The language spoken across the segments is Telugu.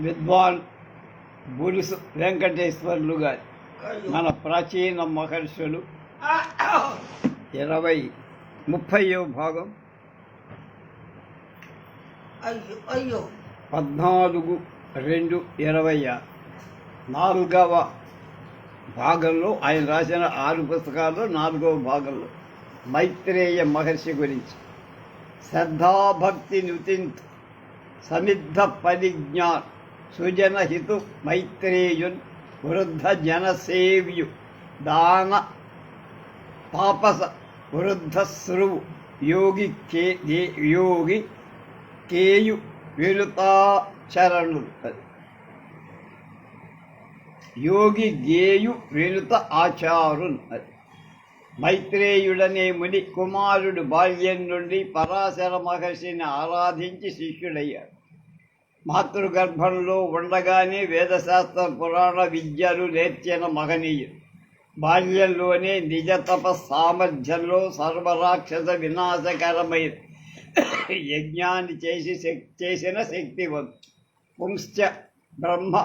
విద్వాన్ బులుసు వెంకటేశ్వర్లు గారి. మన ప్రాచీన మహర్షులు. ఇరవై ముప్పయో భాగం. అయ్యో అయ్యో. పద్నాలుగు రెండు ఇరవై నాలుగవ భాగంలో ఆయన రాసిన ఆరు పుస్తకాల్లో నాలుగవ భాగంలో మైత్రేయ మహర్షి గురించి. శ్రద్ధాభక్తి నుతింత్ సమిద్ధ పరిజ్ఞాన్ సుజనహితు మైత్రేయున్ వృద్ధ జనసేవ్యు. దాన తాపస వృద్ధశ్రువు యోగి కే దే- యోగి కేయు వెలుతాచరణులు యోగి గేయు వెలుత ఆచారున్. అది మైత్రేయుడనే ముని కుమారుడు బాల్యం నుండి పరాశర మహర్షిని ఆరాధించి శిష్యుడయ్యాడు. మాతృగర్భంలో ఉండగానే వేదశాస్త్ర పురాణ విద్యలు నేర్చిన మహనీయుడు. బాల్యంలోనే నిజ తప సామర్థ్యంలో సర్వరాక్షస వినాశకరమైన యజ్ఞాన్ని చేసి శక్తి చేసిన శక్తివంతు. పుంశ్చ బ్రహ్మ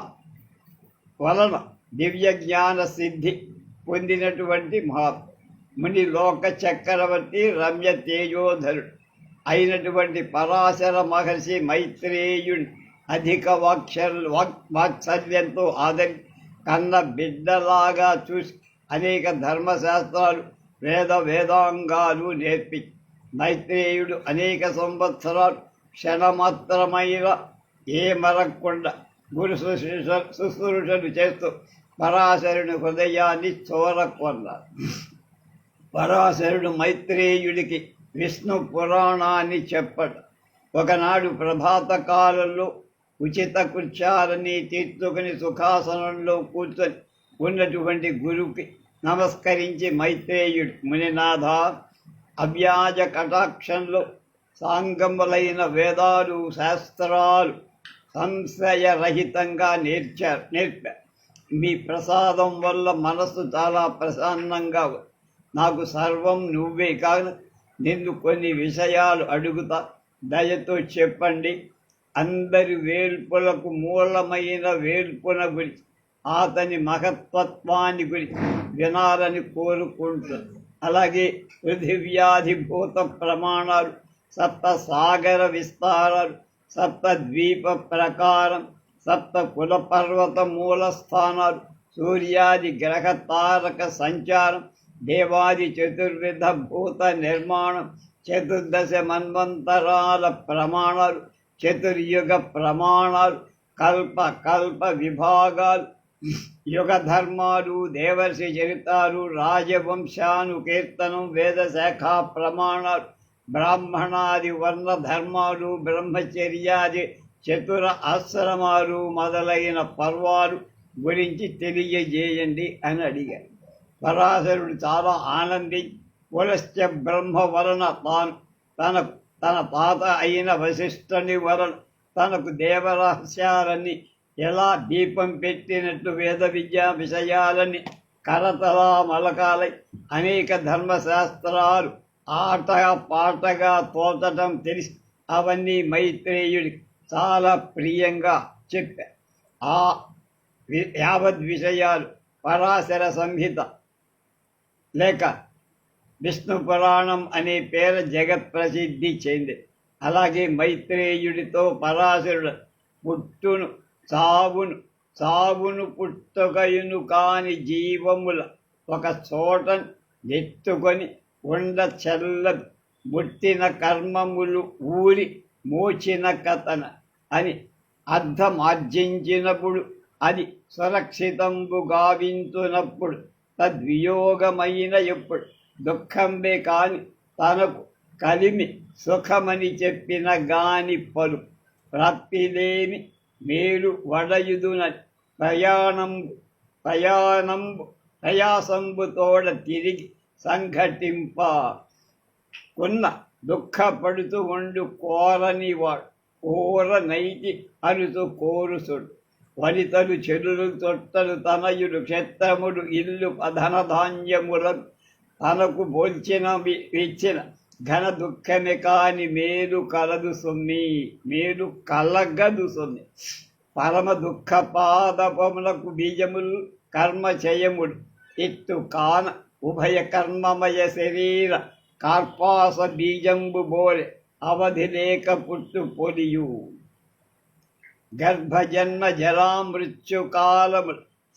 వలన దివ్య జ్ఞాన సిద్ధి పొందినటువంటి మహాత్ ముని లోక చక్రవర్తి రమ్య తేజోధరుడు అయినటువంటి పరాశర మహర్షి మైత్రేయుడు అధిక వాక్షన్ వాక్ వాత్సల్యంతో ఆదరి కన్న బిడ్డలాగా చూసి అనేక ధర్మశాస్త్రాలు వేద వేదాంగాలు నేర్పి మైత్రేయుడు అనేక సంవత్సరాలు క్షణమాత్రమైన ఏ మరక్కుండా గురు శుశ్రూష శుశ్రూషలు చేస్తూ పరాశరుని హృదయాన్ని చూరకొన్నారు పరాశరుడు మైత్రేయుడికి విష్ణు పురాణాన్ని చెప్పడు. ఒకనాడు ప్రభాత కాలంలో ఉచిత కృత్యాలని తీర్చుకుని సుఖాసనంలో కూర్చొని ఉన్నటువంటి గురువుకి నమస్కరించి మైత్రేయుడు మునినాథ అవ్యాజ కటాక్షంలో సాంగములైన వేదాలు శాస్త్రాలు సంశయరహితంగా నేర్చారు నేర్పారు మీ ప్రసాదం వల్ల మనసు చాలా ప్రసన్నంగా నాకు సర్వం నువ్వే కాదు నిన్ను కొన్ని విషయాలు అడుగుతా దయతో చెప్పండి. అందరి వేల్పులకు మూలమైన వేల్పున గురించి అతని మహత్వత్వాన్ని గురించి వినాలని కోరుకుంటుంది అలాగే పృథివ్యాధిభూత ప్రమాణాలు సప్త సాగర విస్తారాలు సప్త ద్వీప ప్రకారం సప్త కుల పర్వత మూల స్థానాలు సూర్యాది గ్రహ తారక సంచారం దేవాది చతుర్విధ భూత నిర్మాణం చతుర్దశ మన్వంతరాల ప్రమాణాలు చతుర్యుగ ప్రమాణాలు కల్ప కల్ప విభాగాలు యుగ ధర్మాలు దేవర్షి చరితాలు రాజవంశాను కీర్తనం వేదశాఖ ప్రమాణాలు బ్రాహ్మణాది వర్ణ ధర్మాలు బ్రహ్మచర్యాది చతుర ఆశ్రమాలు మొదలైన పర్వాలు గురించి తెలియజేయండి అని అడిగారు పరాశరుడు చాలా ఆనందించి పులశ్చ బ్రహ్మ వలన తాను తన తన పాత అయిన వశిష్ఠుని వలన తనకు దేవరహస్యాలని ఎలా దీపం పెట్టినట్టు వేద విద్యా విషయాలని కరతలా మలకాలై అనేక ధర్మశాస్త్రాలు ఆటగా పాటగా తోచటం తెలిసి అవన్నీ మైత్రేయుడి చాలా ప్రియంగా చెప్పా. ఆ యావద్ యావత్ విషయాలు పరాశర సంహిత లేక విష్ణు పురాణం అనే పేర జగత్ ప్రసిద్ధి చెంది. అలాగే మైత్రేయుడితో పరాశరుడు పుట్టును సావును సాగును పుట్టుకయును కాని జీవముల ఒక చోట ఎత్తుకొని ఉండ చెల్ల ముట్టిన కర్మములు ఊరి మోచిన కథన అని అర్థమార్జించినప్పుడు అది సురక్షితంబు గావించునప్పుడు తద్వియోగమైన ఎప్పుడు దుఃఖంబే కాని తనకు కలిమి సుఖమని చెప్పిన గాని పలు ప్రాప్తిలేని మేలు వడయుదున ప్రయాణంబు ప్రయాణంబు ప్రయాసంబుతోడ తిరిగి సంఘటింప. కొన్న దుఃఖపడుతూ ఉండు కోరని వాడు కోర నైతి అనుతూ కోరుసుడు. వనితలు చెరులు తొట్టలు తనయుడు క్షేత్రముడు ఇల్లు ధనధాన్యములను తనకు బోల్చిన ఇచ్చిన ఘన దుఃఖమే కాని మేలు కలదు సొమ్మి మేలు కలగదు సొమ్మి పరమ దుఃఖ పాదపములకు బీజములు కర్మ చేయముడు. ఇట్టు కాన ఉభయ కర్మమయ శరీర కార్పాస బీజంబు బోలె అవధి లేక పుట్టు పొలియు. గర్భజన్మ జరా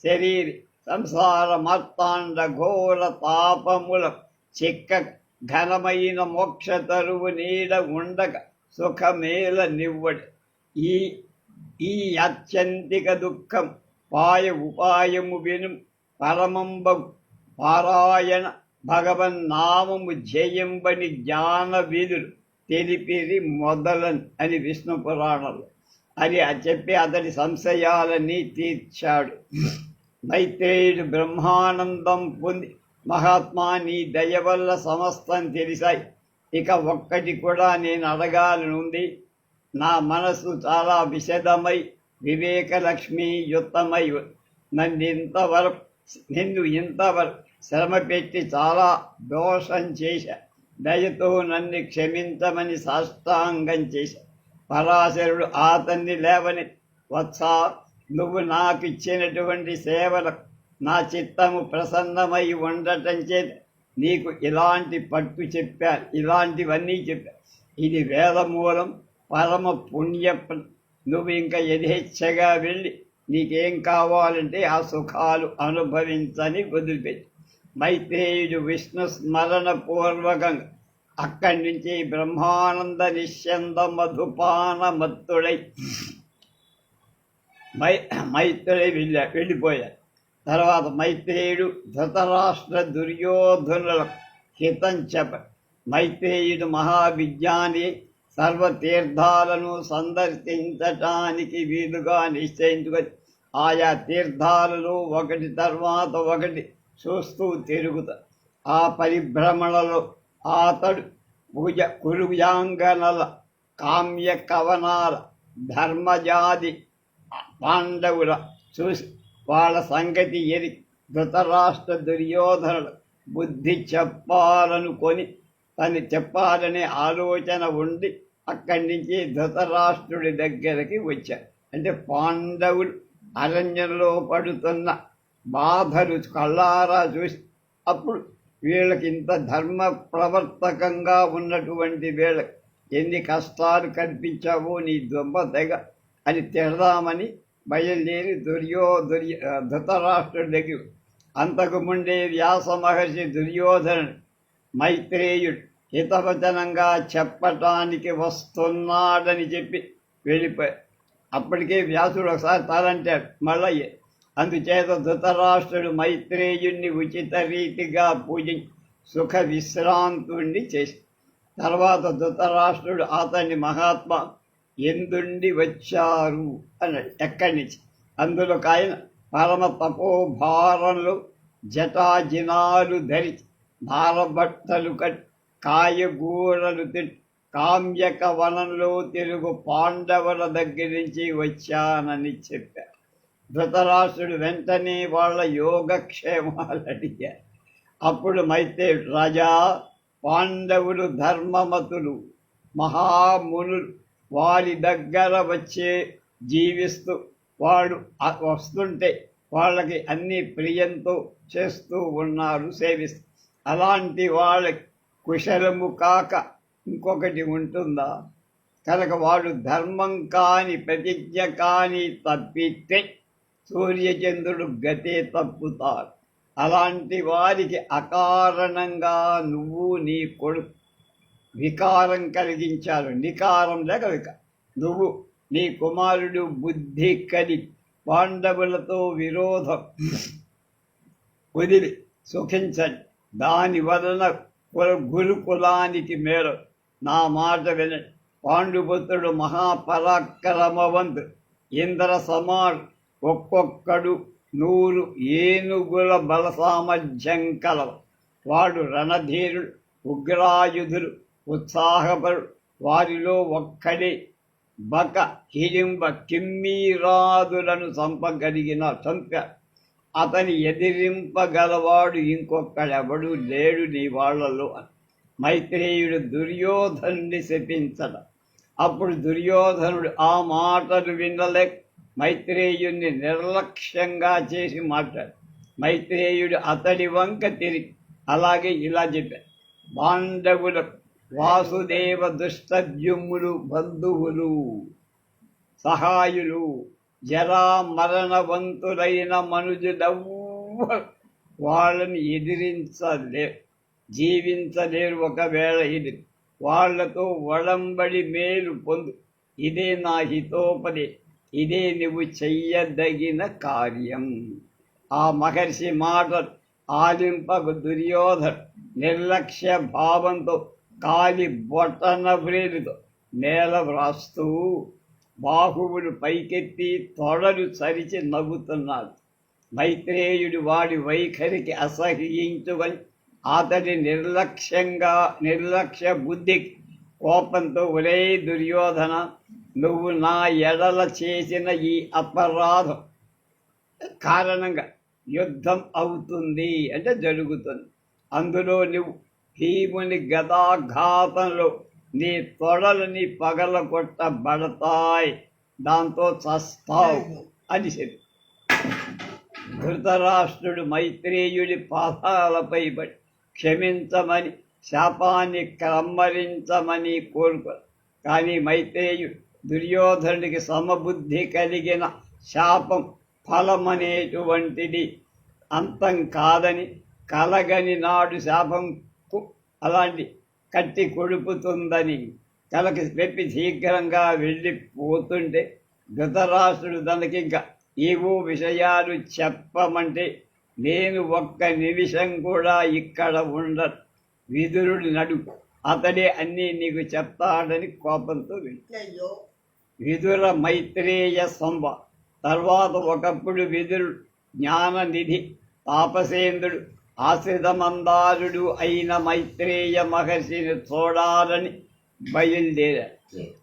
శరీరి సంసార మార్తాండ ఘోర తాపముల చిక్క ఘనమైన మోక్ష తరువు నీడ ఉండక సుఖమేల నివ్వడు. ఈ ఈ అత్యంతిక దుఃఖం పాయ ఉపాయము విను పరమంబ పారాయణ భగవన్ నామము జయంబని జ్ఞాన విధులు తెలిపిరి మొదలన్ అని విష్ణు పురాణంలో. అని చెప్పి అతడి సంశయాలని తీర్చాడు. మైత్రేయుడు బ్రహ్మానందం పొంది మహాత్మా నీ దయ వల్ల సమస్తం తెలిసాయి. ఇక ఒక్కటి కూడా నేను అడగాలనుంది. నా మనసు చాలా విషదమై వివేకలక్ష్మి యుత్తమై నన్ను ఇంతవరకు నిన్ను ఇంతవరకు శ్రమ పెట్టి చాలా దోషం చేశా. దయతో నన్ను క్షమించమని సాష్టాంగం చేశా. పరాశరుడు అతన్ని లేవని వత్సా నువ్వు నాకు ఇచ్చినటువంటి సేవలకు నా చిత్తము ప్రసన్నమై ఉండటం చేత నీకు ఇలాంటి పట్టు చెప్పాను ఇలాంటివన్నీ చెప్పాను ఇది వేదమూలం పరమ పుణ్య నువ్వు ఇంకా యథేచ్ఛగా వెళ్ళి నీకేం కావాలంటే ఆ సుఖాలు అనుభవించని వదిలిపెట్టి మైత్రేయుడు విష్ణు స్మరణ పూర్వకంగా అక్కడి నుంచి బ్రహ్మానంద నిశ్చంద మధుపాన మత్తుడై మై మైత్రేయి వెళ్ళా వెళ్ళిపోయారు. తర్వాత మైత్రేయుడు ధృతరాష్ట్ర దుర్యోధనుల హితం చెప్ప మైత్రేయుడు మహావిజ్ఞాని సర్వతీర్థాలను సందర్శించటానికి వీలుగా నిశ్చయించుకొని ఆయా తీర్థాలలో ఒకటి తర్వాత ఒకటి చూస్తూ తిరుగుతారు ఆ పరిభ్రమణలో అతడు భుజ కురుయాంగనల కామ్య కవనాల ధర్మజాతి పాండవుల చూసి వాళ్ళ సంగతి ఎరి ధృతరాష్ట్ర దుర్యోధనుడు బుద్ధి చెప్పాలనుకొని తను చెప్పాలనే ఆలోచన ఉండి అక్కడి నుంచి ధృతరాష్ట్రుడి దగ్గరికి వచ్చారు అంటే పాండవులు అరణ్యంలో పడుతున్న బాధలు కళ్ళారా చూసి అప్పుడు వీళ్ళకి ఇంత ధర్మ ప్రవర్తకంగా ఉన్నటువంటి వీళ్ళకి ఎన్ని కష్టాలు కల్పించావో నీ దొంబ తెగ అని తిడదామని బయలుదేరి దుర్యోధుర్య ధృతరాష్ట్రుడికి అంతకుముందే అంతకు వ్యాస మహర్షి దుర్యోధనుడు మైత్రేయుడు హితవచనంగా చెప్పటానికి వస్తున్నాడని చెప్పి వెళ్ళిపోయి అప్పటికే వ్యాసుడు ఒకసారి తలంటాడు మళ్ళీ అందుచేత ధృతరాష్ట్రుడు మైత్రేయుణ్ణి ఉచిత రీతిగా పూజించి సుఖ విశ్రాంతుణ్ణి చేసి తర్వాత ధృతరాష్ట్రుడు అతన్ని మహాత్మా ఎందుండి వచ్చారు? అన్నాడు ఎక్కడి నుంచి. అందులో ఆయన పరమ తపోభారంలో జటాజినాలు ధరించి భారబట్టలు కట్టి కాయగూరలు తిట్టి కామ్యక వనంలో తెలుగు పాండవుల దగ్గర నుంచి వచ్చానని చెప్పారు. ధృతరాష్ట్రుడు వెంటనే వాళ్ళ యోగక్షేమాలు అడిగారు. అప్పుడు మైతే రాజా పాండవులు ధర్మమతులు మహామునులు వారి దగ్గర వచ్చే జీవిస్తూ వాడు వస్తుంటే వాళ్ళకి అన్ని ప్రియంతో చేస్తూ ఉన్నారు సేవిస్తూ అలాంటి వాళ్ళకి కుశలము కాక ఇంకొకటి ఉంటుందా? కనుక వాడు ధర్మం కాని ప్రతిజ్ఞ కాని తప్పితే సూర్యచంద్రుడు గతే తప్పుతారు అలాంటి వారికి అకారణంగా నువ్వు నీ కొడుకు వికారం కలిగించారు. నికారం లేక విక నువ్వు నీ కుమారుడు బుద్ధి కలి పాండవులతో విరోధం వదిలి సుఖించండి దాని వలన గురుకులానికి మేలు. నా మాట వినండి పాండుపుత్రుడు మహాపరాక్రమవంతు. ఇంద్ర సమాడు ఒక్కొక్కడు నూరు ఏనుగుల బల సామర్థ్యం కలవ. వాడు రణధీరుడు ఉగ్రాయుధులు ఉత్సాహపరు వారిలో ఒక్కడే. బక హిడింబ కిమ్మీరాదులను చంపగలిగిన చంప. అతని ఎదిరింపగలవాడు ఇంకొకడెవడు లేడు నీ వాళ్ళలో మైత్రేయుడు దుర్యోధనుని శపించడం అప్పుడు దుర్యోధనుడు ఆ మాటలు వినలే మైత్రేయుణ్ణి నిర్లక్ష్యంగా చేసి మాట్లాడు. మైత్రేయుడు అతడి వంక తిరిగి అలాగే ఇలా చెప్పారు పాండవులకు వాసుదేవ దుష్టద్యుమ్ములు బంధువులు సహాయులు జరా మరణవంతులైన మనుజులవ్వ వాళ్ళని ఎదిరించలే జీవించలేరు ఒకవేళ ఇది. వాళ్ళతో వడంబడి మేలు పొందు. ఇదే నా హితోపది. ఇదే నువ్వు చెయ్యదగిన కార్యం. ఆ మహర్షి మాట ఆలింపకు దుర్యోధన్ నిర్లక్ష్య భావంతో గాలి బొట్టన బ్రేలుతో నేల వ్రాస్తూ బాహువులు పైకెత్తి తొడలు సరిచి నవ్వుతున్నాడు. మైత్రేయుడు వాడి వైఖరికి అసహ్యించుకొని అతడి నిర్లక్ష్యంగా నిర్లక్ష్య బుద్ధికి కోపంతో ఒరే దుర్యోధన నువ్వు నా ఎడల చేసిన ఈ అపరాధం కారణంగా యుద్ధం అవుతుంది అంటే జరుగుతుంది. అందులో నువ్వు భీముని గదాఘాతంలో నీ తొడలని పగల కొట్టబడతాయి దాంతో చస్తావు అని చెప్పి. ధృతరాష్ట్రుడు మైత్రేయుడి పాదాలపై పడి క్షమించమని శాపాన్ని క్రమ్మరించమని కోరుకో. కానీ మైత్రేయుడు దుర్యోధనుడికి సమబుద్ధి కలిగిన శాపం ఫలమనేటువంటిది అంతం కాదని కలగని నాడు శాపం అలాంటి కట్టి కొడుకుతుందని కలకి చెప్పి శీఘ్రంగా వెళ్ళిపోతుంటే ధృతరాష్ట్రుడు తనకి ఇంకా ఏవో విషయాలు చెప్పమంటే నేను ఒక్క నిమిషం కూడా ఇక్కడ ఉండ విదురుడు నడుపు అతడే అన్నీ నీకు చెప్తాడని కోపంతో అయ్యో విదుర మైత్రేయ సంభ తర్వాత ఒకప్పుడు విదురుడు జ్ఞాననిధి తాపసేంద్రుడు ఆశ్రితమందారుడు అయిన మైత్రేయ మహర్షిని చూడాలని బయలుదేరాడు.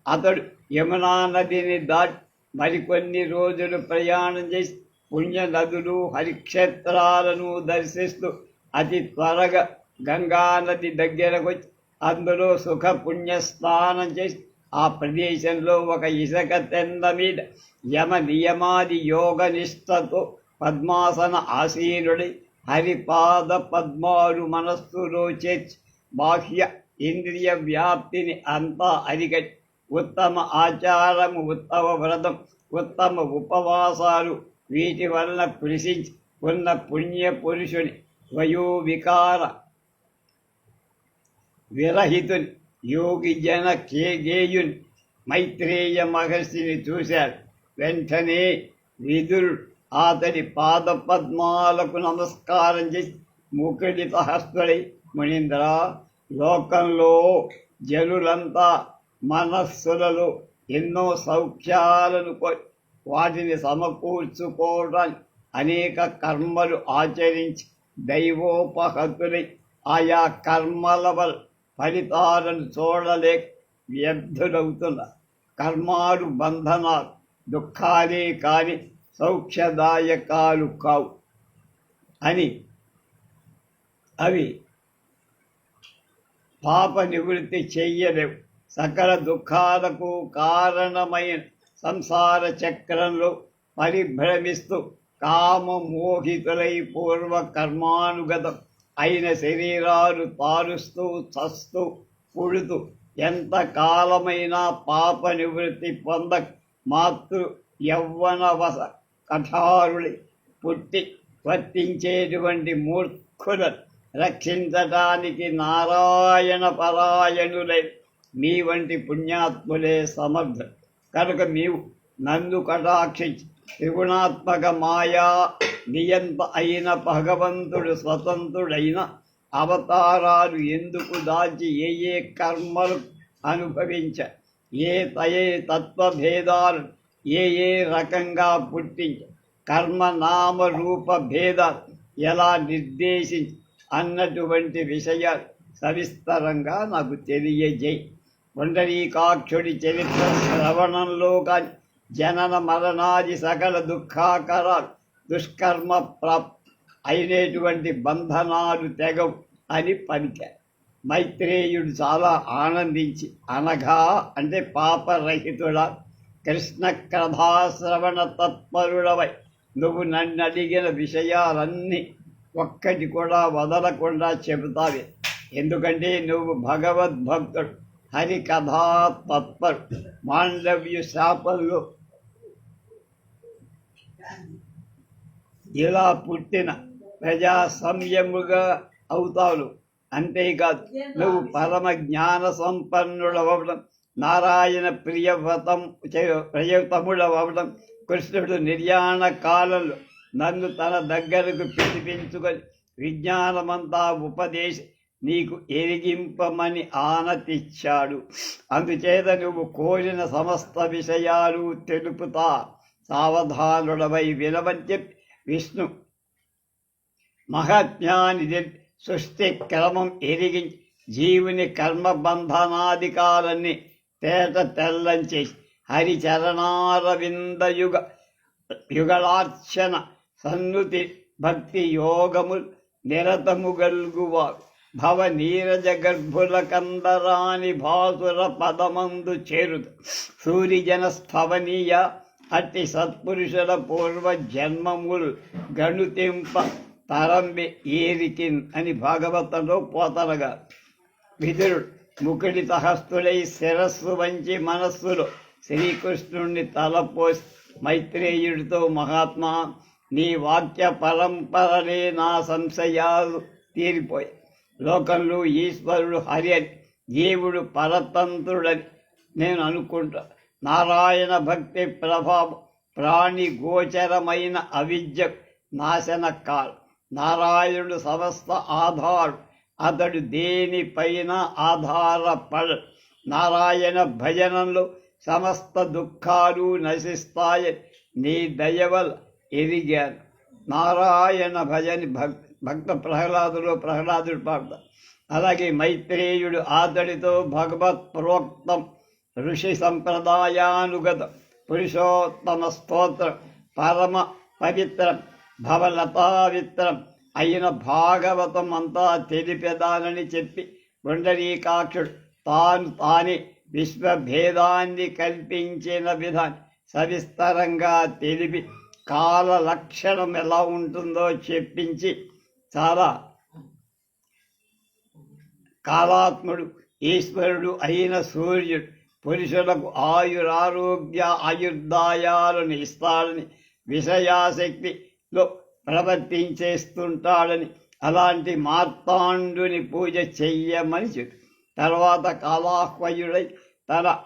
అతడు యమునా నదిని దాటి మరికొన్ని రోజులు ప్రయాణం చేసి పుణ్య నదులు హరిక్షేత్రాలను దర్శిస్తూ అతి త్వరగా గంగా నది దగ్గరకు వచ్చి అందులో సుఖ పుణ్య స్నానం చేసి ఆ ప్రదేశంలో ఒక ఇసుక తెంద మీద యమ నియమాది యోగ నిష్టతో పద్మాసన ఆసీనుడై హరిపాద పద్మాలు మనస్సులో చేర్చి బాహ్య ఇంద్రియ వ్యాప్తిని అంతా అరిగట్ ఉత్తమ ఆచారము ఉత్తమ వ్రతం ఉత్తమ ఉపవాసాలు వీటి వలన పులిసించి ఉన్న పుణ్య పురుషుని వయోవికార విరహితుని యోగి జన కేగేయుని మైత్రేయ మహర్షిని చూశాడు వెంటనే విదురుడు అతడి పాద పద్మాలకు నమస్కారం చేసి ముఖడి హస్తుడై మునీంద్ర లోకంలో జనులంతా మనస్సులలో ఎన్నో సౌఖ్యాలను వాటిని సమకూర్చుకోవడానికి అనేక కర్మలు ఆచరించి దైవోపహతులై ఆయా కర్మల వల్ల ఫలితాలను చూడలేక వ్యర్థులవుతున్న కర్మాలు బంధనాలు దుఃఖాలే కానీ సౌఖ్యదాయకాలు కావు అని అవి పాప నివృత్తి చెయ్యలేవు సకల దుఃఖాలకు కారణమైన సంసార చక్రంలో పరిభ్రమిస్తూ కామమోహితులై పూర్వ కర్మానుగతం అయిన శరీరాలు పారుస్తూ చస్తూ పుడుతూ ఎంత కాలమైనా పాప నివృత్తి పొంద మాతృ యవ్వనవస వస కఠారుడి పుట్టి వర్తించేటువంటి మూర్ఖుల రక్షించటానికి నారాయణ పరాయణులై మీ వంటి పుణ్యాత్ములే సమర్థ. కనుక నీవు నందు కటాక్షించి త్రిగుణాత్మక మాయా నియంత అయిన భగవంతుడు స్వతంత్రుడైన అవతారాలు ఎందుకు దాచి ఏ ఏ కర్మలు అనుభవించ? ఏ తయే తత్వభేదాలు ఏ ఏ రకంగా పుట్టి కర్మ నామ రూప భేదాలు ఎలా నిర్దేశించి అన్నటువంటి విషయాలు సవిస్తరంగా నాకు తెలియజేయి. పుండరీకాక్షుడి చరిత్ర శ్రవణంలో కానీ జనన మరణాది సకల దుఃఖాకరాలు దుష్కర్మ ప్రాప్ అయినటువంటి బంధనాలు తెగవు అని పలికారు. మైత్రేయుడు చాలా ఆనందించి అనగా అంటే పాపరహితుడా కృష్ణ కథాశ్రవణ తత్పరుడవై నువ్వు నన్ను అడిగిన విషయాలన్నీ ఒక్కటి కూడా వదలకుండా చెబుతావి. ఎందుకంటే నువ్వు భగవద్భక్తుడు హరి కథా తత్పరు మాండవ్య శాపలు ఇలా పుట్టిన ప్రజా సంయముగా అవుతావు అంతేకాదు నువ్వు పరమ జ్ఞాన సంపన్నుడవడం నారాయణ ప్రియవ్రతం ప్రియతముడవడం కృష్ణుడు నిర్యాణ కాలంలో నన్ను తన దగ్గరకు పిలిపించుకొని విజ్ఞానమంతా ఉపదేశి నీకు ఎరిగింపమని ఆనతిచ్చాడు. అందుచేత నువ్వు కోరిన సమస్త విషయాలు తెలుపుతా. సావధానుడవై వినవని చెప్పి విష్ణు మహాత్మ్యాన్ని సృష్టి క్రమం ఎరిగి జీవుని కర్మబంధనాధికారాన్ని తేట తెల్లం చేసి హరిచరణారవిందయుగ యుగళార్చన సన్నుతి భక్తి యోగము నిరతము గల్గువారు భవ నీరజ గర్భుల కందరాని భాసుర పదమందు చేరుదు సూర్యజన స్థవనీయ అట్టి సత్పురుషుల పూర్వ జన్మములు గణుతింప తరంబి ఏరికిన్ అని భాగవతంలో పోతనగా. విదురుడు ముకుడి హస్తుడై శిరస్సు వంచి మనస్సులు శ్రీకృష్ణుణ్ణి తలపోసి మైత్రేయుడితో మహాత్మా నీ వాక్య పరంపరలే నా సంశయాలు తీరిపోయాయి లోకంలో ఈశ్వరుడు హరి అని దేవుడు పరతంత్రుడని నేను అనుకుంటా. నారాయణ భక్తి ప్రభావం ప్రాణి గోచరమైన అవిద్య నాశనకాలు. నారాయణుడు సమస్త ఆధారు అతడు దేనిపైన ఆధారపడ నారాయణ భజనంలో సమస్త దుఃఖాలు నశిస్తాయి నీ దయవల్ ఎదిగాను నారాయణ భజని భక్ భక్త ప్రహ్లాదులో ప్రహ్లాదుడు పాడతాడు అలాగే మైత్రేయుడు ఆతడితో భగవత్ ప్రోక్తం ఋషి సంప్రదాయానుగత పురుషోత్తమ స్తోత్రం పరమ పవిత్రం భవలతావిత్రం అయిన భాగవతం అంతా తెలిపెదానని చెప్పి పుండరీకాక్షుడు తాను తానే విశ్వభేదాన్ని కల్పించిన విధాన్ని సవిస్తరంగా తెలిపి కాల లక్షణం ఎలా ఉంటుందో చెప్పించి చాలా కాలాత్ముడు ఈశ్వరుడు అయిన సూర్యుడు పురుషులకు ఆయురారోగ్య ఆయుర్దాయాలను ఇస్తాడని విషయాశక్తిలో ప్రవర్తించేస్తుంటాడని అలాంటి మార్తాండుని పూజ చెయ్యమని చెప్పి. తర్వాత కాలాహ్వయుడై తన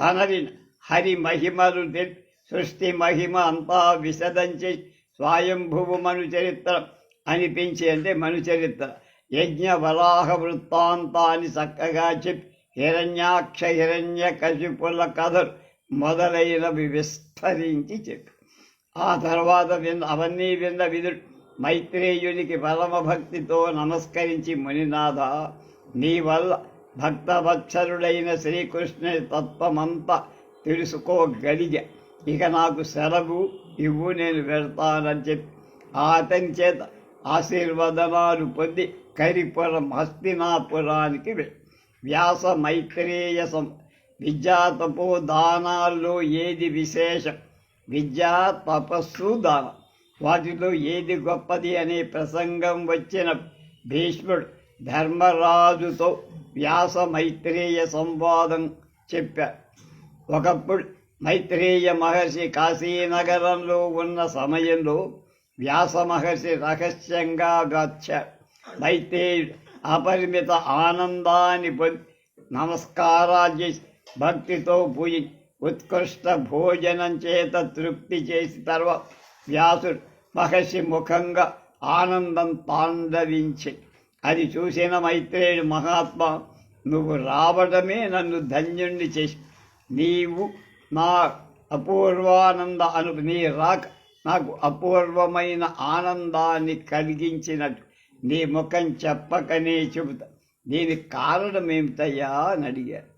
తనవి హరి మహిమలు సృష్టి మహిమ అంతా విశదంచి స్వయంభువు మను చరిత్ర అనిపించి అంటే మను చరిత్ర. యజ్ఞ వరాహ వృత్తాంతాన్ని చక్కగా చెప్పి. హిరణ్యాక్ష హిరణ్య కశిపుల కథలు మొదలైనవి విస్తరించి చెప్పి. ఆ తర్వాత విన్న అవన్నీ విన్న విదు మైత్రేయునికి పరమ భక్తితో నమస్కరించి మునినాథ నీ వల్ల భక్తవత్సరుడైన శ్రీకృష్ణుని తత్వమంతా తెలుసుకోగలిగా ఇక నాకు సెలవు ఇవ్వు నేను వెళ్తానని చెప్పి అతని చేత ఆశీర్వదనాలు పొంది కరిపురం హస్తినాపురానికి వ్యాస మైత్రేయ సం విద్యా దానాల్లో ఏది విశేషం? విద్యా తపస్సు దానం వాటిలో ఏది గొప్పది అనే ప్రసంగం వచ్చిన భీష్ముడు ధర్మరాజుతో వ్యాస మైత్రేయ సంవాదం చెప్పారు ఒకప్పుడు మైత్రేయ మహర్షి కాశీనగరంలో ఉన్న సమయంలో వ్యాస మహర్షి రహస్యంగా వచ్చాడు మైత్రేయుడు అపరిమిత ఆనందాన్ని పొంది నమస్కారాలు చేసి భక్తితో పూజించి ఉత్కృష్ట భోజనం చేత తృప్తి చేసి తర్వాత వ్యాసుడు మహర్షి ముఖంగా ఆనందం తాండవించి అది చూసిన మైత్రేయుడు మహాత్మ నువ్వు రావడమే నన్ను ధన్యుణ్ణి చేసి నీవు నా అపూర్వానంద అను నీ రాక నాకు అపూర్వమైన ఆనందాన్ని కలిగించినట్టు. నీ ముఖం చెప్పకనే చెబుతా దీనికి కారణం ఏమిటయ్యా అని అడిగారు.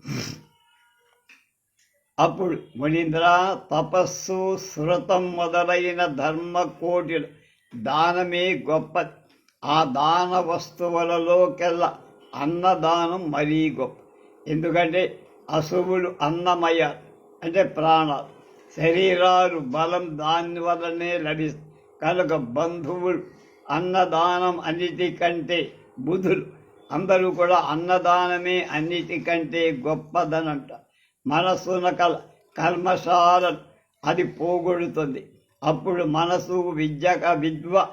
అప్పుడు మునీంద్ర తపస్సు శృతం మొదలైన ధర్మ కోటిలు దానమే గొప్ప. ఆ దాన వస్తువులలోకెల్లా అన్నదానం మరీ గొప్ప. ఎందుకంటే అశువులు అన్నమయ అంటే ప్రాణాలు శరీరాలు బలం దాని లభిస్తాయి కనుక బంధువులు అన్నదానం అన్నిటికంటే బుధులు. అందరూ కూడా అన్నదానమే అన్నిటికంటే గొప్పదనంట. మనస్సున కల కల్మశాలను అది పోగొడుతుంది. అప్పుడు మనసు విద్యక విద్వ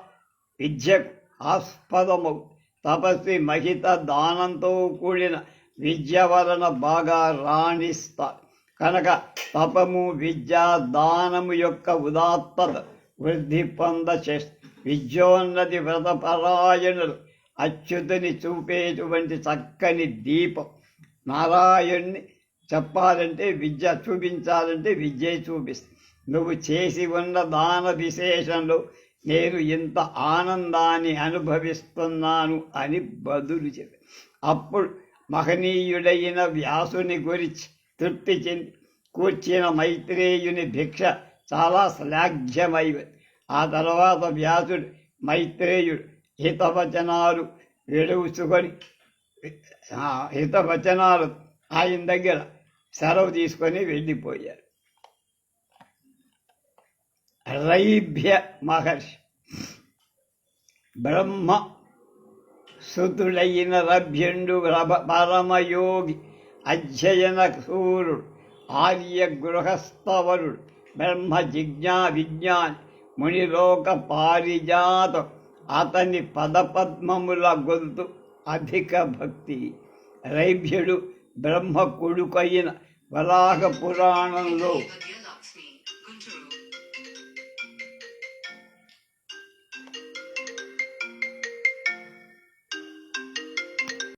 విద్యకు ఆస్పదము. తపస్వి మహిత దానంతో కూడిన విద్య వలన బాగా రాణిస్తారు కనుక తపము విద్య దానము యొక్క ఉదాత్తత వృద్ధి పొంద విద్యోన్నతి వ్రతపరాయణులు అచ్యుతుని చూపేటువంటి చక్కని దీపం. నారాయణ్ణి చెప్పాలంటే విద్య చూపించాలంటే విద్య చూపిస్తుంది. నువ్వు చేసి ఉన్న దాన విశేషంలో నేను ఇంత ఆనందాన్ని అనుభవిస్తున్నాను అని బదులు చెప్పి. అప్పుడు మహనీయుడైన వ్యాసుని గురించి తృప్తి చెంది కూర్చిన మైత్రేయుని భిక్ష చాలా శ్లాఘ్యమైంది ఆ తర్వాత వ్యాసుడు మైత్రేయుడు హితవచనాలు వెలుగుచుకొని హితవచనాలు ఆయన దగ్గర సెలవు తీసుకొని వెళ్ళిపోయారు. రైభ్య మహర్షి. బ్రహ్మ సుతుడైన రభ్యుండు రభ- పరమయోగి అధ్యయన సూరుడు ఆర్య గృహస్థవరుడు బ్రహ్మ జిజ్ఞా విజ్ఞాని మునిలోక పారిజాత అతని పదపద్మముల గొంతు అధిక భక్తి. రైభ్యుడు బ్రహ్మ కొడుకైన వరాహ పురాణంలో